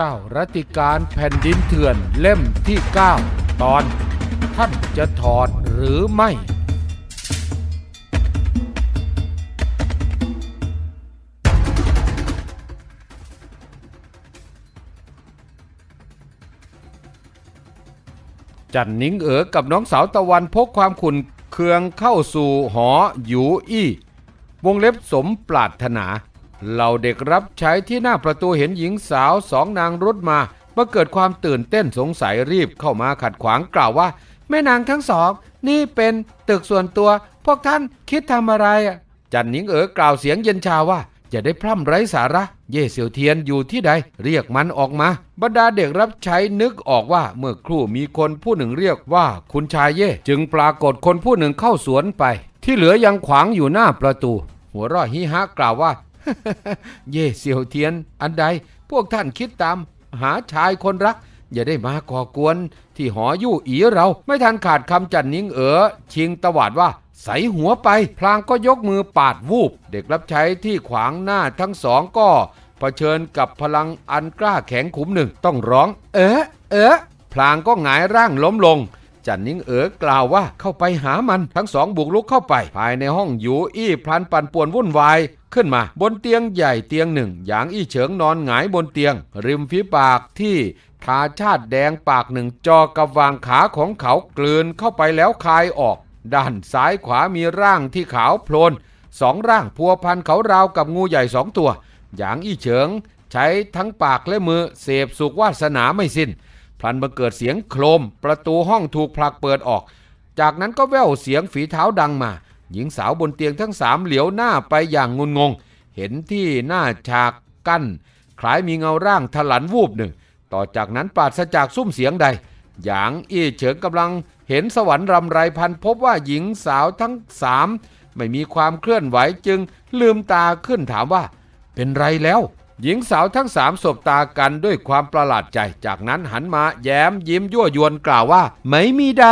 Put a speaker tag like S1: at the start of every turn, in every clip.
S1: เจ้ารัติการแผ่นดินเถื่อนเล่มที่ 9 ตอน ท่านจะถอดหรือไม่ จันนิงเอ๋อกับน้องสาวตะวันพกความขุนเคืองเข้าสู่หอหยูอี้ วงเล็บสมปรารถนา เหล่าเด็กรับใช้ที่หน้าประตูเห็นหญิงสาวสองนางรุดมาเมื่อเกิดความตื่นเต้นสงสัยรีบเข้ามาขัดขวางกล่าวว่า แม่นางทั้งสอง นี่เป็นตึกส่วนตัว พวกท่านคิดทำอะไรอะจันนิงเอ๋อกล่าวเสียงเย็นชาว่าอย่าได้พร่ำไร้สาระ เย่เสียวเทียนอยู่ที่ใด เรียกมันออกมา บรรดาเด็กรับใช้นึกออกว่าเมื่อครู่มีคนผู้หนึ่งเรียกว่าคุณชายเย่จึงปรากฏคนผู้หนึ่งเข้าสวนไป ที่เหลือยังขวางอยู่หน้าประตู หัวเร่อฮิฮะกล่าวว่า เย่เสียวเทียน อันใดพวกท่านคิดตาม หาชายคนรัก อย่าได้มาก่อกวน ที่หอยู่อีเรา ไม่ทันขาดคำจันนิ้งเอ๋อชิงตวาดว่า ใสหัวไป พลางก็ยกมือปาดวูบ เด็กรับใช้ที่ขวางหน้าทั้งสองก็เผชิญกับพลังอันกล้าแข็งขุมหนึ่งต้องร้อง เอ๋เอ๋พลางก็หงายร่างล้มลงจันนิงเอ๋อกล่าวว่าเข้าไปหามันทั้งสองบุกลุกเข้าไป ภายในห้องอยู่อี้พลันปั่นป่วนวุ่นวาย ขึ้นมา บนเตียงใหญ่เตียงหนึ่ง หยางอี้เฉิงนอนหงายบนเตียง ริมฝีปากที่ทาชาติแดงปากหนึ่งจอกับวางขาของเขากลืนเข้าไปแล้วคายออก ด้านซ้ายขวามีร่างที่ขาวโพลนสองร่างพัวพันเขาราวกับงูใหญ่สองตัว หยางอี้เฉิง ใช้ทั้งปากและมือเสพสุขวาสนาไม่สิ้น พลันบังเกิดเสียงโครม ประตูห้องถูกผลักเปิดออก จากนั้นก็แว่วเสียงฝีเท้าดังมา หญิงสาวบนเตียงทั้งสามเหลียวหน้าไปอย่างงุนงง เห็นที่หน้าฉากกั้น คล้ายมีเงาร่างถลันวูบหนึ่ง ต่อจากนั้นปราศจากซุ้มเสียงใด หยางอี้เฉิงกำลังเห็นสวรรค์รำไรพันพบว่าหญิงสาวทั้งสามไม่มีความเคลื่อนไหวจึงลืมตาขึ้นถามว่า เป็นไรแล้ว หญิงสาวทั้งสามสบตากันด้วยความประหลาดใจ จากนั้นหันมาแย้มยิ้มยั่วยวนกล่าวว่า ไม่มีใด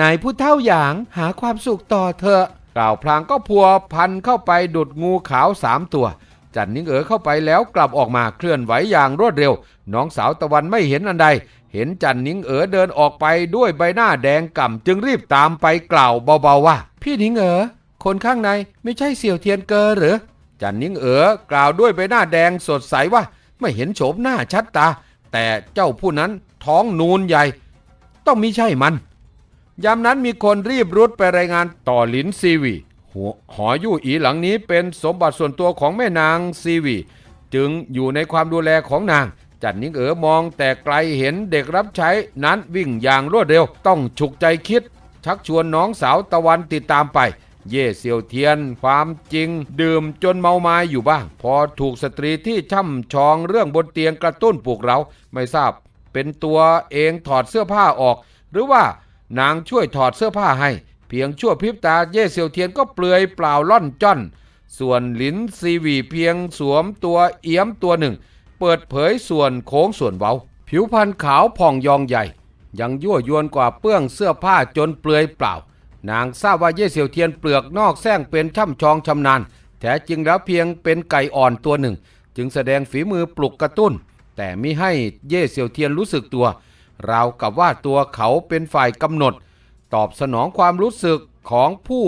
S1: นายผู้เท่าหยางหาความสุขต่อเถอะ กล่าวพลางก็พัวพันเข้าไปดุดงูขาวสามตัว จันนิงเอ๋อเข้าไปแล้วกลับออกมาเคลื่อนไหวอย่างรวดเร็ว น้องสาวตะวันไม่เห็นอันใด เห็นจันนิงเอ๋อเดินออกไปด้วยใบหน้าแดงก่ำจึงรีบตามไปกล่าวเบาๆว่า พี่นิงเอ๋อคนข้างในไม่ใช่เสี่ยวเทียนเกอหรือจันนิงเอ๋อกล่าวด้วยใบหน้าแดงสดใสว่า ไม่เห็นโฉมหน้าชัดตา แต่เจ้าผู้นั้นท้องนูนใหญ่ ต้องมิใช่มัน ยามนั้นมีคนรีบรุดไปรายงานต่อหลินซีวีหหออยู่อีหลังนี้เป็นสมบัติส่วนตัวของแม่นางซีวี จึงอยู่ในความดูแลของนาง จันนิงเอ๋อมองแต่ไกลเห็นเด็กรับใช้นั้นวิ่งอย่างรวดเร็ว ต้องฉุกใจคิด ชักชวนน้องสาวตะวันติดตามไป เย่เซียวเทียน ความจริง ดื่มจนเมาไมาอยู่บ้าง พอถูกสตรีที่ช่ำชองเรื่องบนเตียงกระตุ้นปลุกเราไม่ทราบ เป็นตัวเองถอดเสื้อผ้าออก หรือว่า นางช่วยถอดเสื้อผ้าให้ เพียงชั่วพริบตาเย่เซียวเทียนก็เปลือยเปล่าล่อนจ้อน ส่วนหลินซีวีเพียงสวมตัวเอี้ยมตัวหนึ่ง เปิดเผยส่วนโค้งส่วนเว้า ผิวพรรณขาวผ่องยองใหญ่ ยังยั่วยวนกว่าเปื้องเสื้อผ้าจนเปลือยเปล่า นางทราบว่าเย่เซียวเทียนเปลือกนอกแซงเป็นช่ำชองชำนาญแท้จริงแล้วเพียงเป็นไก่อ่อนตัวหนึ่ง จึงแสดงฝีมือปลุกกระตุ้น แต่ไมิให้เย่เซียวเทียนรู้สึกตัว ราวกับว่าตัวเขาเป็นฝ่ายกำหนด ตอบสนองความรู้สึกของผู้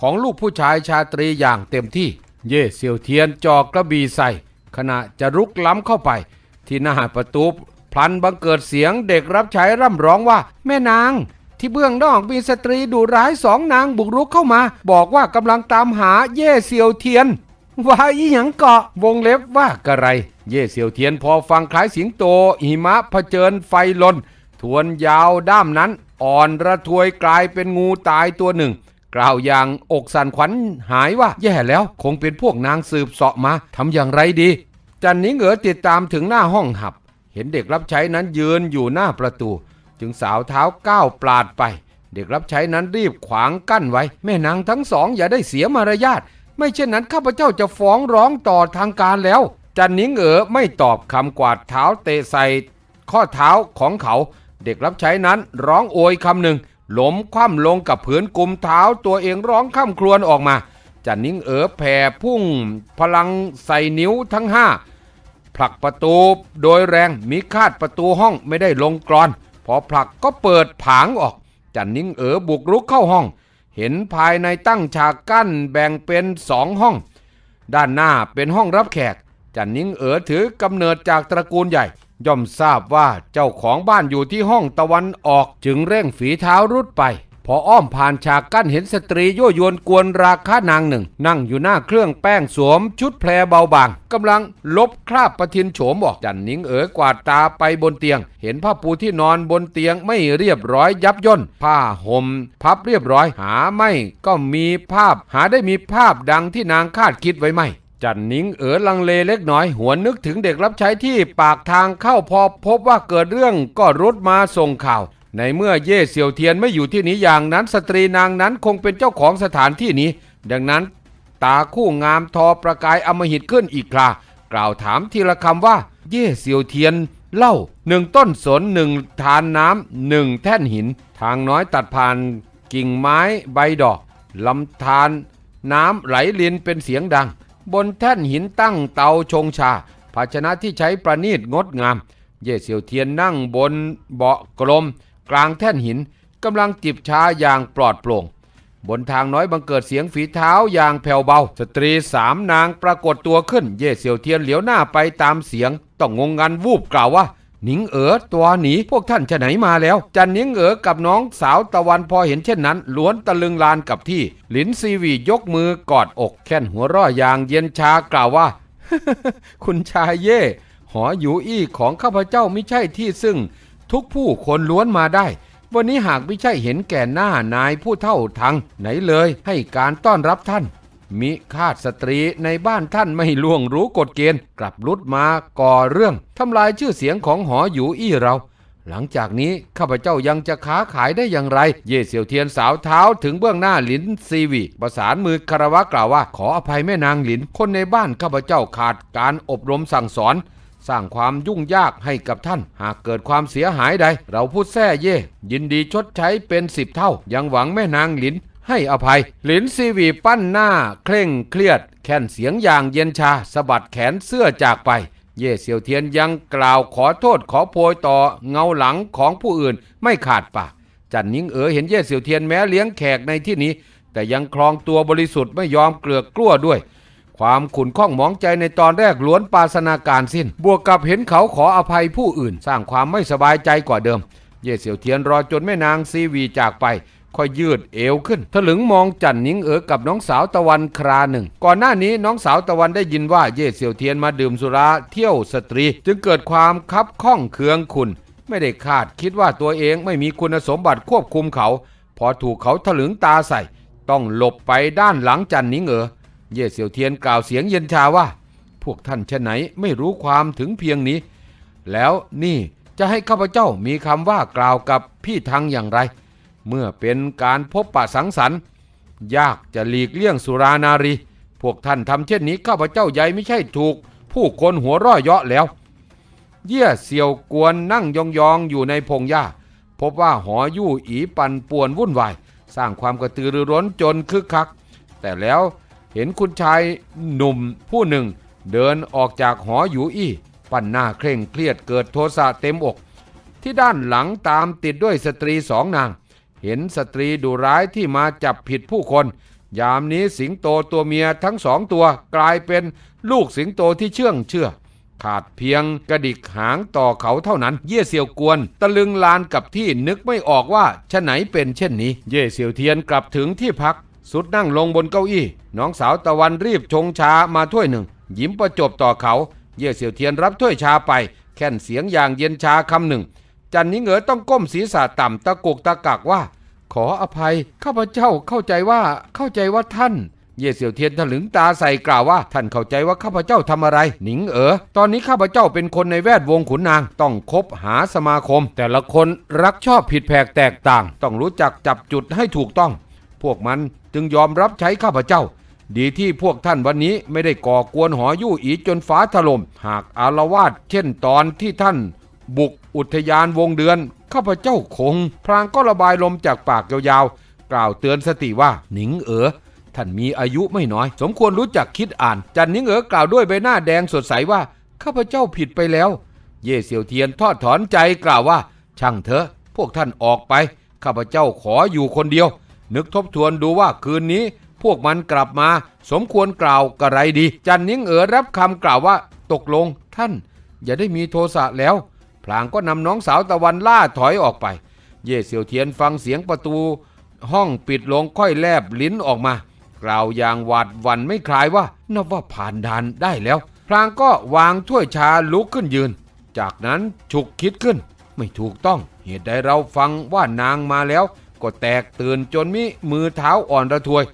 S1: ของลูกผู้ชายชาตรีอย่างเต็มที่ เย่เซียวเทียนจอกกระบี่ใส่ ขณะจะรุกล้ำเข้าไป ที่หน้าประตูพลันบังเกิดเสียงเด็กรับใช้ร่ำร้องว่า แม่นาง ที่เบื้องนอกมีสตรีดุร้ายสองนางบุกรุกเข้ามา บอกว่ากำลังตามหาเย่เซียวเทียน ว่าอีหยังเกาะวงเล็บว่ากระไร เย่เซียวเทียนพอฟังคล้ายสิงโตหิมะเผชิญไฟลน ทวนยาวด้ามนั้น อ่อนระทวยกลายเป็นงูตายตัวหนึ่ง กล่าวอย่างอกสั่นขวัญหายว่า แย่แล้วคงเป็นพวกนางสืบเสาะมาทำอย่างไรดี จันนิงเอ๋อติดตามถึงหน้าห้องหับ เห็นเด็กรับใช้นั้นยืนอยู่หน้าประตู จึงสาวเท้าก้าวปลาดไป เด็กรับใช้นั้นรีบขวางกั้นไว้ แม่นางทั้งสองอย่าได้เสียมารยาท ไม่เช่นนั้นข้าพเจ้าจะฟ้องร้องต่อทางการแล้ว จันนิงเอ๋อไม่ตอบคำกวาดเท้าเตะใส่ข้อเท้าของเขา เด็กรับใช้นั้นร้องโอยคำหนึ่งล้มคว่ำลงกับผืนกลุมเท้าตัวเองร้องข้ามครวญออกมาจันนิงเอ๋อแผ่พุ่ง พลังใส่นิ้วทั้งห้าผลักประตูโดยแรงมีคาดประตูห้องไม่ได้ลงกรอน พอผลักก็เปิดผางออก จันนิงเอ๋อบุกรุกเข้าห้อง เห็นภายในตั้งฉากกั้นแบ่งเป็นสองห้อง ด้านหน้าเป็นห้องรับแขก จันนิ้งเอ๋อถือกำเนิดจากตระกูลใหญ่ ย่อมทราบว่าเจ้าของบ้านอยู่ที่ห้องตะวันออกจึงเร่งฝีเท้ารุดไป พออ้อมผ่านฉากกั้นเห็นสตรียั่วยวนกวนราคานางหนึ่ง นั่งอยู่หน้าเครื่องแป้งสวมชุดแพรเบาบางกำลังลบคราบประทินโฉมออกจันนิงเอ๋อกวาดตาไปบนเตียง เห็นผ้าปูที่นอนบนเตียงไม่เรียบร้อยยับย่นผ้าห่มพับเรียบร้อยหาไม่ก็มีภาพหาได้มีภาพดังที่นางคาดคิดไว้ไม่จันนิ้งเอ๋อลังเลเล็กน้อยหวนนึกถึงเด็กรับใช้ที่ปากทางเข้าพอพบว่าเกิดเรื่องก็รุดมาส่งข่าว ในเมื่อเย่เสี่ยวเทียนไม่อยู่ที่นี้อย่างนั้นสตรีนางนั้นคงเป็นเจ้าของสถานที่นี้ ดังนั้นตาคู่งามทอประกายอมหิตขึ้นอีกครากล่าวถามทีละคำว่า เย่เสี่ยวเทียนเล่าหนึ่งต้นสนหนึ่งทานน้ำหนึ่งแท่นหิน ทางน้อยตัดผ่านกิ่งไม้ใบดอกลำธารน้ำไหลลินเป็นเสียงดัง บนแท่นหินตั้งเตาชงชา ภาชนะที่ใช้ประณีตงดงาม เย่เสี่ยวเทียนนั่งบนเบาะกลม กลางแท่นหินกำลังจิบชาอย่างปลอดโปร่ง บนทางน้อยบังเกิดเสียงฝีเท้าอย่างแผ่วเบา สตรีสามนางปรากฏตัวขึ้น เย่เสี่ยวเทียนเหลียวหน้าไปตามเสียง ต้องงงงันวูบกล่าวว่าหนิงเอ๋อตัวหนีพวกท่านจะไหนมาแล้ว จันหนิงเอ๋อกับน้องสาวตะวันพอเห็นเช่นนั้น ล้วนตะลึงลานกับที่ หลินซีวียกมือกอดอก แค่นหัวร่ออย่างเย็นชากล่าวว่า คุณชายเย่ หออยู่อี้ของข้าพเจ้าไม่ใช่ที่ซึ่ง ทุกผู้คนล้วนมาได้ วันนี้หากไม่ใช่เห็นแก่หน้านายผู้เท่าทังไหนเลยให้การต้อนรับท่าน มิคาดสตรีในบ้านท่านไม่ล่วงรู้กฎเกณฑ์ กลับลุดมาก่อเรื่องทำลายชื่อเสียงของหออยู่อี้เรา หลังจากนี้ข้าพเจ้ายังจะค้าขายได้อย่างไร เย่เสี่ยวเทียนสาวเท้าถึงเบื้องหน้าหลินซีวีประสานมือคารวะกล่าวว่า ขออภัยแม่นางหลินคนในบ้านข้าพเจ้าขาดการอบรมสั่งสอน สร้างความยุ่งยากให้กับท่าน หากเกิดความเสียหายใด เราพูดแท้เย่ ยินดีชดใช้เป็นสิบเท่า ยังหวังแม่นางหลินให้อภัย หลินซีวีปั้นหน้า เคร่งเครียด แค้นเสียงอย่างเย็นชาสะบัดแขนเสื้อจากไป เย่เสี่ยวเทียนยังกล่าวขอโทษขอโพยต่อเงาหลังของผู้อื่นไม่ขาดปากจันนิ่งเอ๋อเห็นเย่เสี่ยวเทียนแม้เลี้ยงแขกในที่นี้ แต่ยังคลองตัวบริสุทธิ์ไม่ยอมเกลือกกลั้วด้วย ความขุนข้องมองใจในตอนแรกล้วนปราศนาการสิ้น บวกกับเห็นเขาขออภัยผู้อื่น สร้างความไม่สบายใจกว่าเดิม เย่เสี่ยวเทียนรอจนแม่นางซีวีจากไป ค่อยยืดเอวขึ้นถลึงมองจันนิงเอ๋อกับน้องสาวตะวันคราหนึ่ง ก่อนหน้านี้น้องสาวตะวันได้ยินว่าเย่เสี่ยวเทียนมาดื่มสุราเที่ยวสตรี จึงเกิดความคับข้องเคืองขุนไม่ได้คาดคิดว่าตัวเองไม่มีคุณสมบัติควบคุมเขา พอถูกเขาถลึงตาใส่ ต้องหลบไปด้านหลังจันนิงเอ๋อ เย่เสี่ยวเทียนกล่าวเสียงเย็นชาว่า พวกท่านเชะไหนไม่รู้ความถึงเพียงนี้ แล้วนี่จะให้ข้าพเจ้ามีคำว่ากล่าวกับพี่ทังอย่างไร เมื่อเป็นการพบปะสังสรรค์ ยากจะหลีกเลี่ยงสุรานารี พวกท่านทำเช่นนี้ข้าพเจ้าใหญ่ไม่ใช่ถูก ผู้คนหัวร่อเยาะแล้ว เยี่ยเสี่ยวกวนนั่งยองๆอยู่ในพงหญ้า พบว่าหอยู่อีปันป่วนวุ่นวายสร้างความกระตือรือร้นจนคึกคัก แต่แล้ว เห็นคุณชายหนุ่มผู้หนึ่ง เดินออกจากหออยู่อี้ ปั้นหน้าเคร่งเครียดเกิดโทสะเต็มอก ที่ด้านหลังตามติดด้วยสตรีสองนาง เห็นสตรีดุร้ายที่มาจับผิดผู้คน ยามนี้สิงโตตัวเมียทั้งสองตัวกลายเป็นลูกสิงโตที่เชื่องเชื่อ ขาดเพียงกระดิกหางต่อเขาเท่านั้น เย่เซียวกวน ตะลึงลานกับที่นึกไม่ออกว่าชะไหนเป็นเช่นนี้ เย่เซียวเทียนกลับถึงที่พัก สุดนั่งลงบนเก้าอี้ น้องสาวตะวันรีบชงชามาถ้วยหนึ่ง ยิ้มประจบต่อเขา เย่เซียวเทียนรับถ้วยชาไป แค่นเสียงอย่างเย็นชาคำหนึ่ง จันนิงเอ๋อต้องก้มศีรษะต่ำตะกุกตะกักว่า ขออภัย ข้าพเจ้าเข้าใจว่าเข้าใจว่าท่าน เย่เสี่ยวเทียนถลึงตาใส่กล่าวว่า ท่านเข้าใจว่าข้าพเจ้าทำอะไร หนิงเอ๋อตอนนี้ข้าพเจ้าเป็นคนในแวดวงขุนนาง ต้องคบหาสมาคม แต่ละคนรักชอบผิดแผกแตกต่าง ต้องรู้จักจับจุดให้ถูกต้อง พวกมัน จึงยอมรับใช้ข้าพเจ้า ดีที่พวกท่านวันนี้ไม่ได้ก่อกวนหอยู่อีจนฟ้าถล่มหากอารวาสเช่นตอนที่ท่าน บุกอุทยานวงเดือน ข้าพเจ้าคง พรางก็ระบายลมจากปากยาวๆ กล่าวเตือนสติว่าหนิงเอ๋อท่านมีอายุไม่น้อย สมควรรู้จักคิดอ่าน จันหนิงเอ๋อกล่าวด้วยใบหน้าแดงสดใสว่าข้าพเจ้าผิดไปแล้ว เย่เซียวเทียนทอดถอนใจกล่าวว่า ช่างเถอะ พวกท่านออกไป ข้าพเจ้าขออยู่คนเดียว นึกทบทวนดูว่าคืนนี้พวกมันกลับมา สมควรกล่าวกระไรดี จันนิ่งเอ๋อรับคำกล่าวว่า ตกลงท่าน อย่าได้มีโทสะแล้ว พลางก็นำน้องสาวตะวันล่าถอยออกไป เย่เซียวเทียนฟังเสียงประตู ห้องปิดลงค่อยแลบลิ้นออกมา กล่าวอย่างหวาดหวันไม่คลายว่านับว่าผ่านด่านได้แล้ว พลางก็วางถ้วยชาลุกขึ้นยืน จากนั้นฉุกคิดขึ้น ไม่ถูกต้อง เหตุใดเราฟังว่านางมาแล้ว ก็แตกตื่นจนมีมือเท้าอ่อนระทวย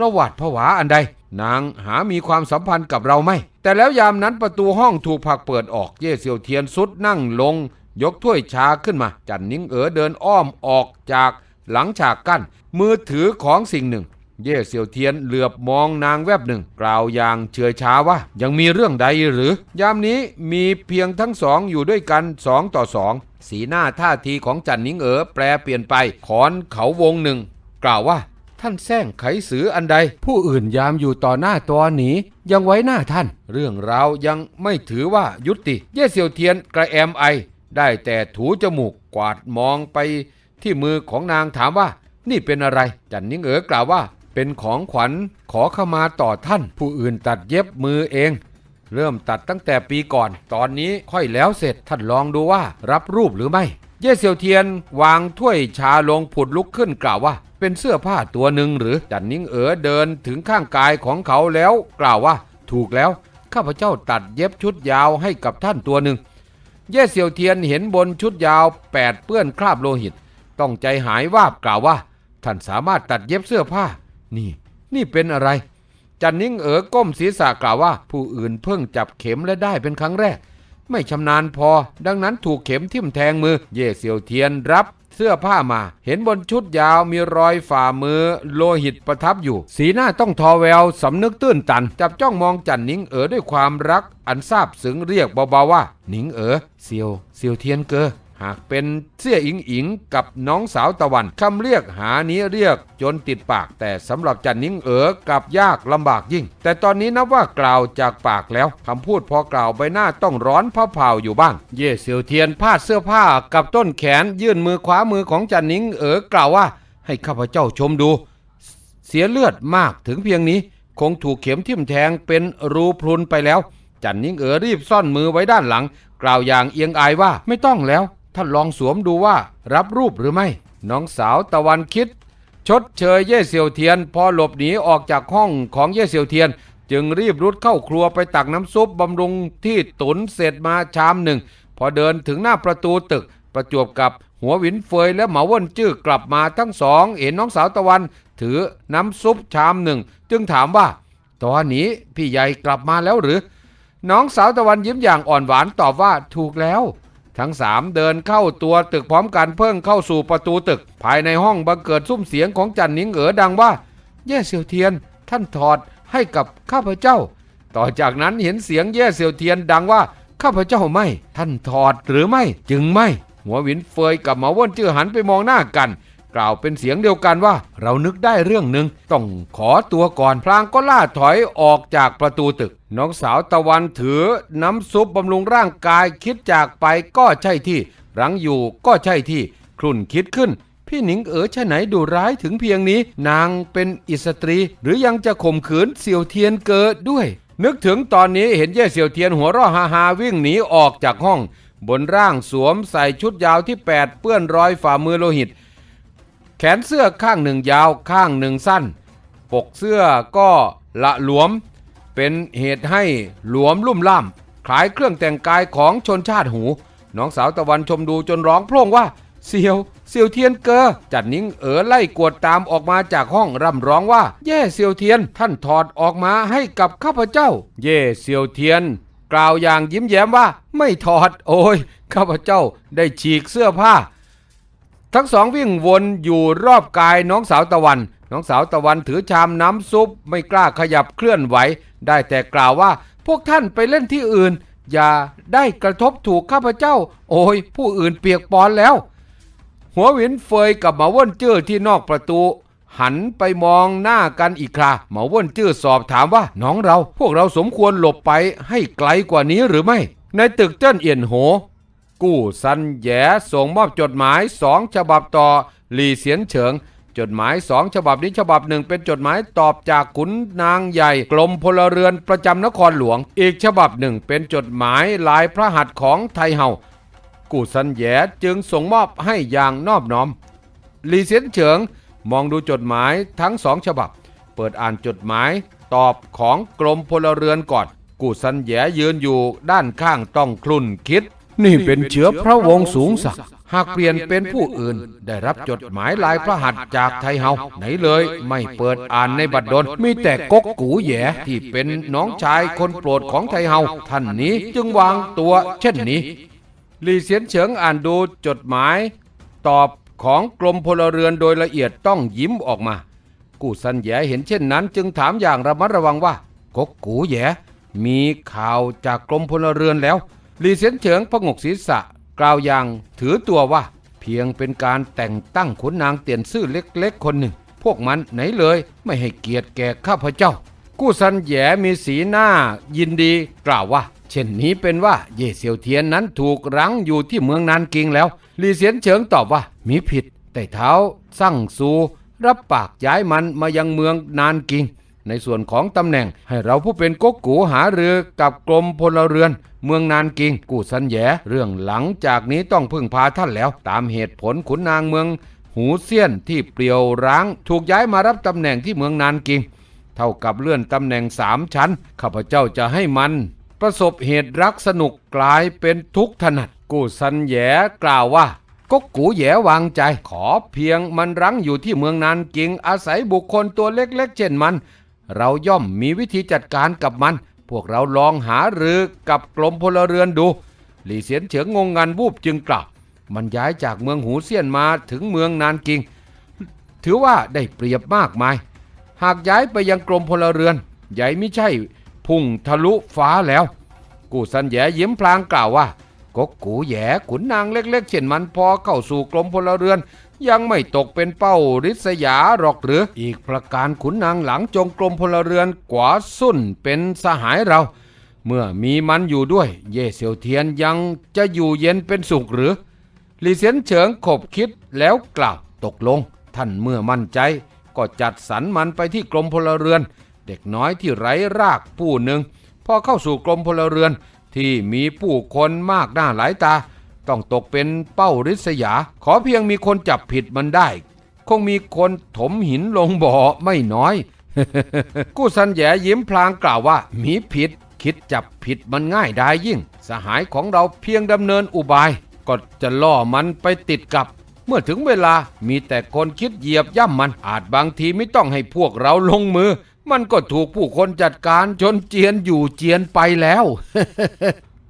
S1: ระหวัดผวาอันใด นางหามีความสัมพันธ์กับเราไม่ แต่แล้วยามนั้นประตูห้องถูกผักเปิดออกเย่เซียวเทียนสุดนั่งลง ยกถ้วยชาขึ้นมา จันนิ้งเอ๋อเดินอ้อมออกจากหลังฉากกั้นมือถือของสิ่งหนึ่ง เย่เซียวเทียนเหลือบมองนางแวบหนึ่ง กล่าวอย่างเฉื่อยช้าว่า ยังมีเรื่องใดหรือ ยามนี้มีเพียงทั้งสองอยู่ด้วยกันสองต่อสองสีหน้าท่าทีของจันนิงเอ๋อแปรเปลี่ยนไปขอนเขาวงหนึ่ง กล่าวว่า ท่านแซงไขสืออันใด ผู้อื่นยามอยู่ต่อหน้าตัวหนียังไว้หน้าท่าน เรื่องราวยังไม่ถือว่ายุติ เย่เซียวเทียนกระแอมไอ ได้แต่ถูจมูกกวาดมองไปที่มือของนางถามว่า นี่เป็นอะไร จันนิงเอ๋อกล่าวว่า เป็นของขวัญขอขมาต่อท่าน ผู้อื่นตัดเย็บมือเอง เริ่มตัดตั้งแต่ปีก่อน ตอนนี้ค่อยแล้วเสร็จท่านลองดูว่ารับรูปหรือไม่ เย่เซียวเทียนวางถ้วยชาลงผุดลุกขึ้นกล่าวว่า เป็นเสื้อผ้าตัวหนึ่งหรือจันนิ่งเอ๋อเดินถึงข้างกายของเขาแล้ว กล่าวว่า ถูกแล้วข้าพเจ้าตัดเย็บชุดยาวให้กับท่านตัวหนึ่งเย่เซียวเทียนเห็นบนชุดยาวแปดเปื้อนคราบโลหิต ต้องใจหายวาบกล่าวว่า ท่านสามารถตัดเย็บเสื้อผ้า นี่ นี่เป็นอะไรจันนิ่งเอ๋อก้มศีรษะกล่าวว่า ผู้อื่นเพิ่งจับเข็มและได้เป็นครั้งแรก ไม่ชำนาญพอ ดังนั้นถูกเข็มทิ่มแทงมือ เย่เซียวเทียนรับเสื้อผ้ามา เห็นบนชุดยาวมีรอยฝ่ามือ โลหิตประทับอยู่ สีหน้าต้องทอแววสำนึกตื้นตัน จับจ้องมองจันนิงเอ๋อด้วยความรัก อันซาบซึ้งเรียกเบาๆว่า นิงเอ๋อเซียวเซียวเทียนเกอ หากเป็นเสี่ยอิงอิงกับน้องสาวตะวันคำเรียกหานี้เรียกจนติดปาก แต่สำหรับจันนิ้งเอ๋อกับยากลำบากยิ่ง แต่ตอนนี้นับว่ากล่าวจากปากแล้วคำพูดพอกล่าวใบหน้าต้องร้อนเผาเผาอยู่บ้าง เย่เซียวเทียนพาดเสื้อผ้ากับต้นแขนยื่นมือขวามือของจันนิ้งเอ๋อกล่าวว่า ให้ข้าพเจ้าชมดู เสียเลือดมากถึงเพียงนี้ คงถูกเข็มทิ่มแทงเป็นรูพรุนไปแล้ว จันนิ่งเอ๋อรีบซ่อนมือไว้ด้านหลัง กล่าวอย่างเอียงอายว่าไม่ต้องแล้ว ท่านลองสวมดูว่ารับรูปหรือไม่ น้องสาวตะวันคิด ชดเชยเย่เซียวเทียน พอหลบหนีออกจากห้องของเย่เซียวเทียน จึงรีบรุดเข้าครัวไปตักน้ำซุปบำรุงที่ตุนเสร็จมาชามหนึ่ง พอเดินถึงหน้าประตูตึกประจวบกับหัวหวินเฟยและเหมาเว่นจื้อกลับมาทั้งสองเห็นน้องสาวตะวัน ถือน้ำซุปชามหนึ่ง จึงถามว่า ตอนนี้พี่ใหญ่กลับมาแล้วหรือ น้องสาวตะวันยิ้มอย่างอ่อนหวานตอบว่าถูกแล้ว ทั้งสามเดินเข้าตัวตึกพร้อมกันเพิ่งเข้าสู่ประตูตึก ภายในห้องบังเกิดซุ้มเสียงของจันนิงเอ๋อดังว่า แย่เซียวเทียน ท่านถอดให้กับข้าพเจ้า ต่อจากนั้นเห็นเสียงแย่เซียวเทียนดังว่าข้าพเจ้าไม่ ท่านถอดหรือไม่ จึงไม่ หัวหวินเฟยกับหมาว่นจื้อหันไปมองหน้ากัน กล่าวเป็นเสียงเดียวกันว่า เรานึกได้เรื่องหนึ่งต้องขอตัวก่อน พลางก็ล่าถอยออกจากประตูตึก น้องสาวตะวันถือน้ำซุปบำรุงร่างกายคิดจากไปก็ใช่ที่ รังอยู่ก็ใช่ที่ครุ่นคิดขึ้น พี่หนิงเอ๋อชะไหนดูร้ายถึงเพียงนี้ นางเป็นอิสตรี หรือยังจะข่มขืนเสี่ยวเทียนเกิดด้วย นึกถึงตอนนี้เห็นเย่เสี่ยวเทียนหัวเราะฮาฮาวิ่งหนีออกจากห้อง บนร่างสวมใส่ชุดยาวที่แปดเปื้อนรอยฝ่ามือโลหิต แขนเสื้อข้างหนึ่งยาวข้างหนึ่งสั้น ปกเสื้อก็ละหลวม เป็นเหตุให้หลวมลุ่มล่ำคล้ายเครื่องแต่งกายของชนชาติหู น้องสาวตะวันชมดูจนร้องโพร่งว่า เสียว เสียวเทียนเกอจัดนิ้งเอ๋อไล่กวดตามออกมาจากห้องร่ำร้องว่า แย่เสียวเทียนท่านถอดออกมาให้กับข้าพเจ้าเย่เสียวเทียน กล่าวอย่างยิ้มแย้มว่า ไม่ถอด โอ้ยข้าพเจ้าได้ฉีกเสื้อผ้า ทั้งสองวิ่งวนอยู่รอบกายน้องสาวตะวัน น้องสาวตะวันถือชามน้ำซุปไม่กล้าขยับเคลื่อนไหว ได้แต่กล่าวว่าพวกท่านไปเล่นที่อื่น อย่าได้กระทบถูกข้าพเจ้า โอ้ย ผู้อื่นเปียกปอนแล้ว หัวหวินเฟยกับหมาว่นเจ้อที่นอกประตู หันไปมองหน้ากันอีกคราเหมาว่นเจื้อสอบถามว่าน้องเรา พวกเราสมควรหลบไปให้ไกลกว่านี้หรือไม่ ในตึกเจิ้นเอียนโห กู้ซันแยส่งมอบจดหมายสองฉบับต่อหลี่เสียนเฉิง จดหมายสองฉบับนี้ฉบับหนึ่งเป็นจดหมายตอบจากขุนนางใหญ่ กรมพลเรือนประจำนครหลวง อีกฉบับหนึ่งเป็นจดหมายลายพระหัตถ์ของไทเฮากู้ซันแยจึงส่งมอบให้อย่างนอบน้อมหลีเสียนเฉิงมองดูจดหมายทั้งสองฉบับ เปิดอ่านจดหมายตอบของกรมพลเรือนก่อนกูสันแยยืนอยู่ด้านข้างต้องคลุ่นคิด นี่เป็นเชื้อพระวงศ์สูงสักหากเปลี่ยนเป็นผู้อื่น ได้รับจดหมายลายพระหัตถ์จากไทเฮาไหนเลย ไม่เปิดอ่านในบัดดลมีแต่ก๊กกูแหยที่เป็นน้องชายคนโปรดของไทเฮาท่านนี้จึงวางตัวเช่นนี้ลีเสียนเฉิงอ่านดูจดหมาย ตอบของกรมพลเรือนโดยละเอียดต้องยิ้มออกมา กูซันแหยเห็นเช่นนั้น จึงถามอย่างระมัดระวังว่า กกกูแหยมีข่าวจากกรมพลเรือนแล้ว ลีเสียนเฉิงพงกศีรษะ กล่าวอย่างถือตัวว่า เพียงเป็นการแต่งตั้งขุนนางเตียนซื่อเล็กๆ คนหนึ่ง พวกมันไหนเลยไม่ให้เกียรติแก่ข้าพเจ้า กู้ซันแหยมีสีหน้ายินดีกล่าวว่า เช่นนี้เป็นว่าเย่เซียวเทียนนั้นถูกรั้งอยู่ที่เมืองนานกิงแล้ว ลีเสียนเฉิงตอบว่ามีผิดแต่เท้าสั่งซูรับปากย้ายมันมายังเมืองนานกิง ในส่วนของตำแหน่ง ให้เราผู้เป็นก๊กกูหาเรือกับกรมพลเรือน เมืองนานกิงกูสันแหยเรื่องหลังจากนี้ต้องพึ่งพาท่านแล้ว ตามเหตุผลขุนนางเมือง หูเซียนที่เปลี่ยวร้าง ถูกย้ายมารับตำแหน่งที่เมืองนานกิง เท่ากับเลื่อนตำแหน่งสามชั้นข้าพเจ้าจะให้มันประสบเหตุรักสนุกกลายเป็นทุกข์ถนัด กูสันแยกล่าวว่าก็กูแยวางใจ ขอเพียงมันรั้งอยู่ที่เมืองนานกิงอาศัยบุคคลตัวเล็กๆเช่นมัน เราย่อมมีวิธีจัดการกับมัน พวกเราลองหารือกับกรมพลเรือนดู หลี่เสียนเฉิงงงงันวูบจึงกล่าวมันย้ายจากเมืองหูเซียนมาถึงเมืองนานกิง ถือว่าได้เปรียบมากมาย หากย้ายไปยังกรมพลเรือน ใหญ่ไม่ใช่ พุ่งทะลุฟ้าแล้ว กูสันแหยยิ้มพลางกล่าวว่า กกกูแหยขุนนางเล็ก ๆ เช่นมันพอเข้าสู่กรมพลเรือน ยังไม่ตกเป็นเป้าริษยาหรอกหรือ อีกประการขุนนางหลังจงกรมพลเรือนกว่าสุ่นเป็นสหายเรา เมื่อมีมันอยู่ด้วย เย่เซียวเทียนยังจะอยู่เย็นเป็นสุขหรือลีเสียนเฉิงขบคิดแล้วกล่าวตกลง ท่านเมื่อมั่นใจ ก็จัดสรรมันไปที่กรมพลเรือน เด็กน้อยที่ไร้รากผู้หนึ่งพอเข้าสู่กรมพลเรือนที่มีผู้คนมากหน้าหลายตา ต้องตกเป็นเป้าริษยา ขอเพียงมีคนจับผิดมันได้ คงมีคนถมหินลงบ่อไม่น้อย กู้สันแยยิ้มพลางกล่าวว่า มีผิด คิดจับผิดมันง่ายได้ยิ่ง สหายของเราเพียงดำเนินอุบาย ก็จะล่อมันไปติดกับ เมื่อถึงเวลามีแต่คนคิดเหยียบย่ำมันอาจบางทีไม่ต้องให้พวกเราลงมือ มันก็ถูกผู้คนจัดการจนเจียนอยู่เจียนไปแล้ว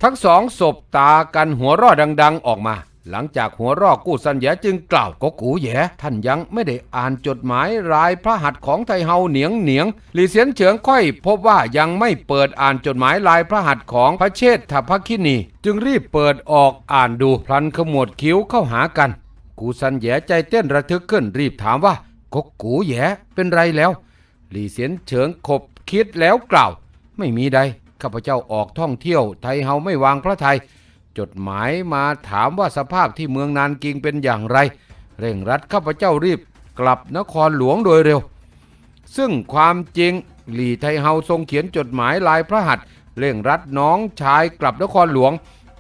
S1: ทั้งสองสบตากันหัวร่อดัง ๆ ออกมา หลังจากหัวร่อกู้สัญญาจึงกล่าวก็กูแหยท่านยังไม่ได้อ่านจดหมายรายพระหัตถ์ของไทเฮาเหนียงเหนียงหลีเสียนเฉิงค่อย พบว่ายังไม่เปิดอ่านจดหมายลายพระหัตถ์ของพระเชษฐพคินี จึงรีบเปิดออกอ่านดูพลันขมวดคิ้วเข้าหากัน กูสันแหยใจเต้นระทึกขึ้นรีบถามว่ากกกูแหยเป็นไรแล้วหลีเสียนเฉิงขบคิดแล้วกล่าว ไม่มีใด ข้าพเจ้าออกท่องเที่ยวไทยเฮาไม่วางพระไทย จดหมายมาถามว่าสภาพที่เมืองนานกิงเป็นอย่างไร เร่งรัดข้าพเจ้ารีบกลับนครหลวงโดยเร็ว ซึ่งความจริงหลี่ไทเฮาทรงเขียนจดหมายลายพระหัตถ์เร่งรัดน้องชายกลับนครหลวง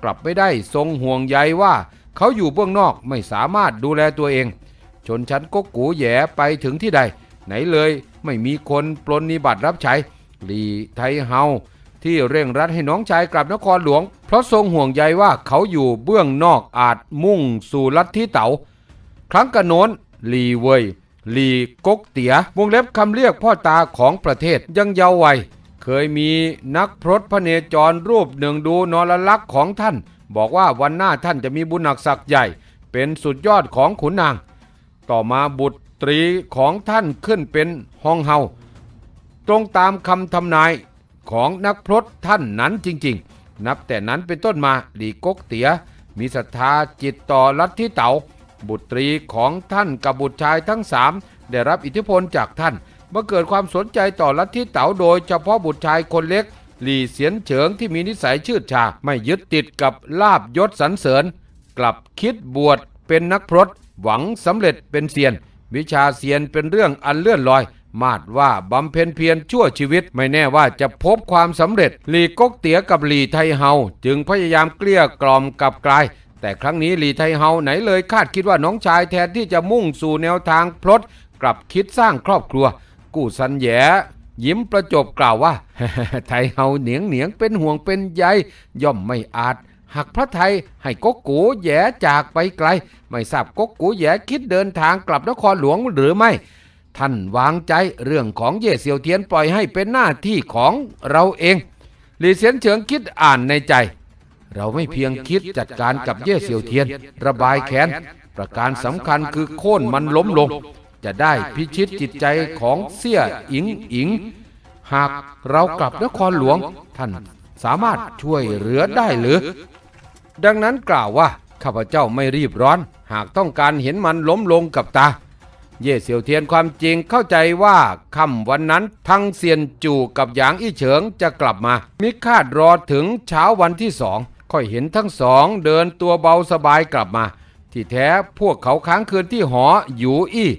S1: กลับไม่ได้ทรงห่วงใยว่าเขาอยู่เบื้องนอกไม่สามารถดูแลตัวเอง ชนชั้นก๊กกูแหยไปถึงที่ใด ไหนเลยไม่มีคนปลนนิบัติรับใช้หลีไทเฮา ที่เร่งรัดให้น้องชายกลับนครหลวง เพราะทรงห่วงใยว่าเขาอยู่เบื้องนอกอาจมุ่งสู่ลัทธิเต๋า ครั้งกระโน้นลีเวยลีกกเตียวงเล็บคำเรียกพ่อตาของประเทศยังเยาว์วัย เคยมีนักพรตพระเนจรรูปหนึ่งดูนรลักษณ์ของท่าน บอกว่าวันหน้าท่านจะมีบุญหนักศักดิ์ใหญ่ เป็นสุดยอดของขุนนาง ต่อมาบุตรีของท่านขึ้นเป็นฮองเฮาตรงตามคำทำนาย ของนักพรตท่านนั้นจริงๆ นับแต่นั้นเป็นต้นมาหลีกกเตีย มีศรัทธาจิตต่อลัทธิเต๋าบุตรีของท่านกับบุตรชายทั้งสามได้รับอิทธิพลจากท่านเมื่อเกิดความสนใจต่อลัทธิเต๋าโดยเฉพาะบุตรชายคนเล็ก หลี่เสียนเฉิงที่มีนิสัยชืดชา ไม่ยึดติดกับลาบยศสรรเสริญ กลับคิดบวชเป็นนักพรตหวังสำเร็จเป็นเซียน วิชาเซียนเป็นเรื่องอันเลื่อนลอย มาดว่าบำเพ็ญเพียรชั่วชีวิตไม่แน่ว่าจะพบความสำเร็จ หลีก๊กเตี๋ยกับหลีไทเฮาจึงพยายามเกลี้ยกล่อมกับกลาย แต่ครั้งนี้หลีไทเฮาไหนเลยคาดคิดว่าน้องชายแทนที่จะมุ่งสู่แนวทางพลดกลับคิดสร้างครอบครัว กู้สันแหยยิ้มประจบกล่าวว่า ไทเฮาเหนียงเหนียงเป็นห่วงเป็นใยย่อมไม่อาจหากพระไทยให้ก๊กกูแหยจากไปไกล ไม่ทราบก๊กกูแหยคิดเดินทางกลับนครหลวงหรือไม่ ท่านวางใจเรื่องของเย่เซียวเทียนปล่อยให้เป็นหน้าที่ของเราเองหลีเสียนเฉิงคิดอ่านในใจ เราไม่เพียงคิดจัดการกับเย่เซียวเทียน ระบายแค้นประการสำคัญคือโค่นมันล้มลง จะได้พิชิตจิตใจของเสี่ยอิงอิง หากเรากลับนครหลวง ท่านสามารถช่วยเหลือได้หรือ ดังนั้นกล่าวว่าข้าพเจ้าไม่รีบร้อน หากต้องการเห็นมันล้มลงกับตา เย่เซียวเทียนความจริงเข้าใจว่าค่ำวันนั้นทั้งเซียนจู่กับหยางอี้เฉิงจะกลับมา มิคาดรอถึงเช้าวันที่สองค่อยเห็นทั้งสองเดินตัวเบาสบายกลับมา ที่แท้พวกเขาค้างคืนที่หออยู่อี้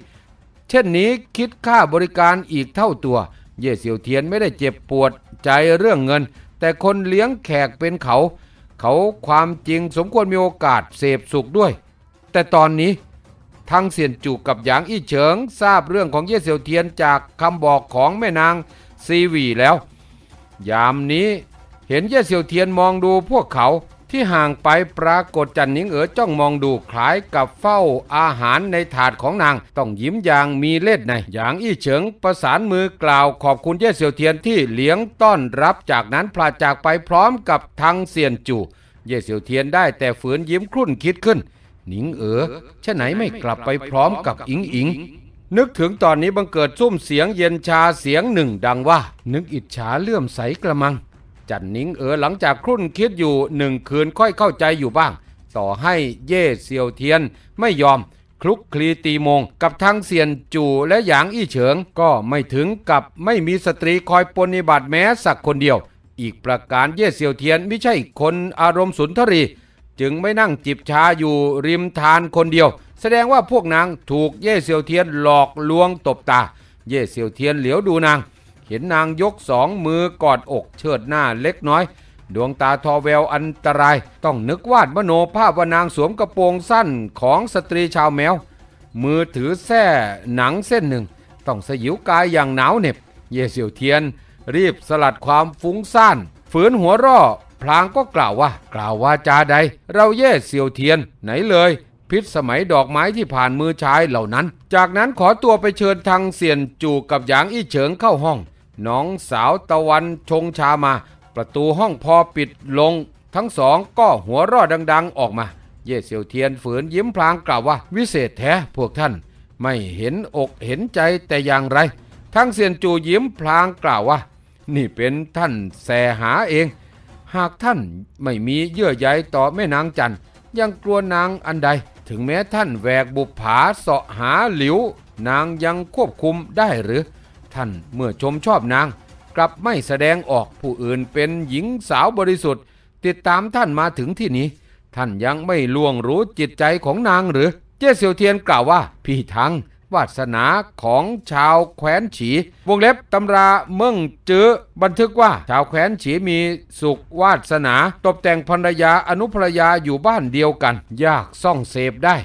S1: เช่นนี้คิดค่าบริการอีกเท่าตัว เย่เซียวเทียนไม่ได้เจ็บปวดใจเรื่องเงิน แต่คนเลี้ยงแขกเป็นเขา เขาความจริงสมควรมีโอกาสเสพสุขด้วย แต่ตอนนี้ ทั้งเซียนจูกับหยางอี้เฉิง ทราบเรื่องของเย่เซี่ยวเทียนจากคำบอกของแม่นางซีวีแล้ว ยามนี้เห็นเย่เซี่ยวเทียนมองดูพวกเขาที่ห่างไปปรากฏจันหนิงเอ๋อจ้องมองดูคล้ายกับเฝ้าอาหารในถาดของนาง ต้องยิ้มอย่างมีเล่ห์ในหยางอี้เฉิงประสานมือกล่าวขอบคุณเย่เซี่ยวเทียนที่เลี้ยงต้อนรับจากนั้นพลาจากไปพร้อมกับทางเซียนจูเย่เซี่ยวเทียนได้แต่ฝืนยิ้มครุ่นคิดขึ้น หนิงเอ๋อชะไหนไม่กลับไปพร้อมกับอิงอิง นึกถึงตอนนี้บังเกิดซุ่มเสียงเย็นชาเสียงหนึ่งดังว่า นึกอิจฉาเลื่อมใสกระมัง จันนิงเอ๋อหลังจากครุ่นคิดอยู่หนึ่งคืนค่อยเข้าใจอยู่บ้าง ต่อให้เย่เซียวเทียนไม่ยอมคลุกคลีตีมง กับทางเซียนจูและหยางอี้เฉิง ก็ไม่ถึงกับไม่มีสตรีคอยปนิบัติแม้สักคนเดียว อีกประการเย่เซียวเทียนไม่ใช่คนอารมณ์สุนทรี จึงไม่นั่งจิบชาอยู่ริมทานคนเดียว แสดงว่าพวกนางถูกเย่เซียวเทียนหลอกลวงตบตา เย่เซียวเทียนเหลียวดูนาง เห็นนางยกสองมือกอดอกเชิดหน้าเล็กน้อย ดวงตาทอแววอันตราย ต้องนึกวาดมโนภาพว่านางสวมกระโปรงสั้นของสตรีชาวแมว มือถือแส้หนังเส้นหนึ่ง ต้องสยิวกายอย่างหนาวเหน็บ เย่เซียวเทียน รีบสลัดความฟุ้งซ่านฝืนหัวร่อ พลางก็กล่าวว่า กล่าวว่าจาใด เราเย่เซียวเทียนไหนเลย พิษสมัยดอกไม้ที่ผ่านมือชายเหล่านั้น จากนั้นขอตัวไปเชิญทางเซียนจูกับหยางอี้เฉิงเข้าห้อง น้องสาวตะวันชงชามา ประตูห้องพอปิดลง ทั้งสองก็หัวร่อดัง ๆ ออกมา เย่เซียวเทียนฝืนยิ้มพลางกล่าวว่า วิเศษแท้พวกท่าน ไม่เห็นอกเห็นใจแต่อย่างไรทั้งเซียนจูยิ้มพลางกล่าวว่า นี่เป็นท่านแสหาเอง หากท่านไม่มีเยื่อใยต่อแม่นางจันยังกลัวนางอันใด ถึงแม้ท่านแหวกบุปผาเสาะหาหลิว นางยังควบคุมได้หรือ ท่านเมื่อชมชอบนาง กลับไม่แสดงออกผู้อื่นเป็นหญิงสาวบริสุทธิ์ ติดตามท่านมาถึงที่นี้ ท่านยังไม่ล่วงรู้จิตใจของนางหรือ เจ้เซียวเทียนกล่าวว่า พี่ทัง วาสนาของชาวแคว้นฉี วงเล็บตำราเมืองจื้อบันทึกว่าชาวแคว้นฉีมีสุขวาสนาตกแต่งภรรยาอนุภรรยาอยู่บ้านเดียวกัน ยากซ่องเสพได้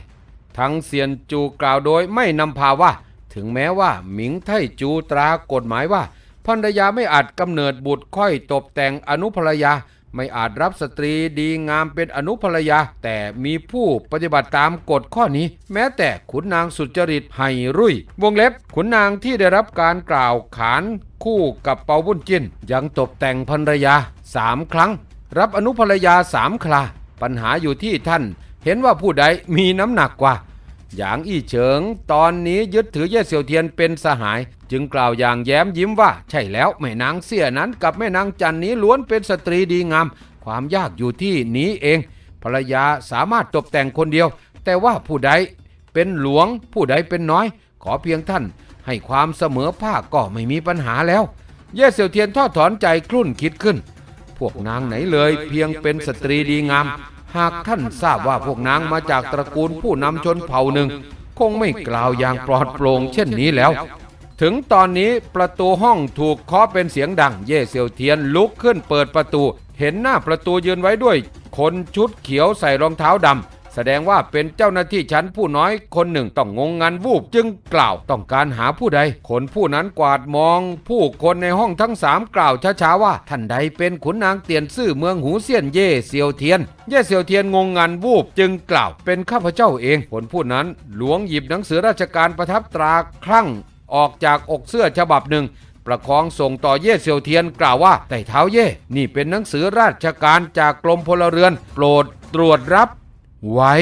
S1: ทั้งเซียนจูกล่าวโดยไม่นำพาว่า ถึงแม้ว่าหมิงไทจูตรากฎหมายว่าภรรยาไม่อาจกำเนิดบุตรค่อยตบแต่งอนุภรรยา ไม่อาจรับสตรีดีงามเป็นอนุภรรยา แต่มีผู้ปฏิบัติตามกฎข้อนี้ แม้แต่ขุนนางสุจริตไห่รุ่ย วงเล็บขุนนางที่ได้รับการกล่าวขานคู่กับเปาบุญจิน ยังตบแต่งภรรยาสามครั้ง รับอนุภรรยาสามครา ปัญหาอยู่ที่ท่าน เห็นว่าผู้ใดมีน้ำหนักกว่า หยางอี้เฉิง ตอนนี้ยึดถือเย่เซียวเทียนเป็นสหาย จึงกล่าวอย่างแย้มยิ้มว่า ใช่แล้วแม่นางเสี่ยนั้นกับแม่นางจันนี้ล้วนเป็นสตรีดีงาม ความยากอยู่ที่นี้เอง ภรรยาสามารถตกแต่งคนเดียว แต่ว่าผู้ใดเป็นหลวงผู้ใดเป็นน้อย ขอเพียงท่าน ให้ความเสมอภาคก็ไม่มีปัญหาแล้ว เย่เสี่ยวเทียนทอดถอนใจครุ่นคิดขึ้น พวกนางไหนเลย เพียงเป็นสตรีดีงาม หากท่านทราบว่าพวกนางมาจากตระกูลผู้นำชนเผ่าหนึ่ง คงไม่กล่าวอย่างปลอดโปร่งเช่นนี้แล้ว ถึงตอนนี้ประตูห้องถูกเคาะเป็นเสียงดัง เย่เซียวเทียนลุกขึ้นเปิดประตู เห็นหน้าประตูยืนไว้ด้วย คนชุดเขียวใส่รองเท้าดำ แสดงว่าเป็นเจ้าหน้าที่ชั้นผู้น้อยคนหนึ่งต้องงงงันวูบจึงกล่าวต้องการหาผู้ใด คนผู้นั้นกวาดมอง ผู้คนในห้องทั้งสามกล่าวช้าๆว่า ท่านใดเป็นขุนนางเตียนซื่อเมืองหูเซียนเย่เซียวเทียน เย่เซียวเทียนงงงันวูบจึงกล่าวเป็นข้าพเจ้าเอง คนผู้นั้นหลวงหยิบหนังสือราชการประทับตราคลั่งออกจากอกเสื้อฉบับหนึ่งประคองส่งต่อเย่เซียวเทียนกล่าวว่าแต่เท้าเย่ นี่เป็นหนังสือราชการจากกรมพลเรือน โปรดตรวจรับ ไว้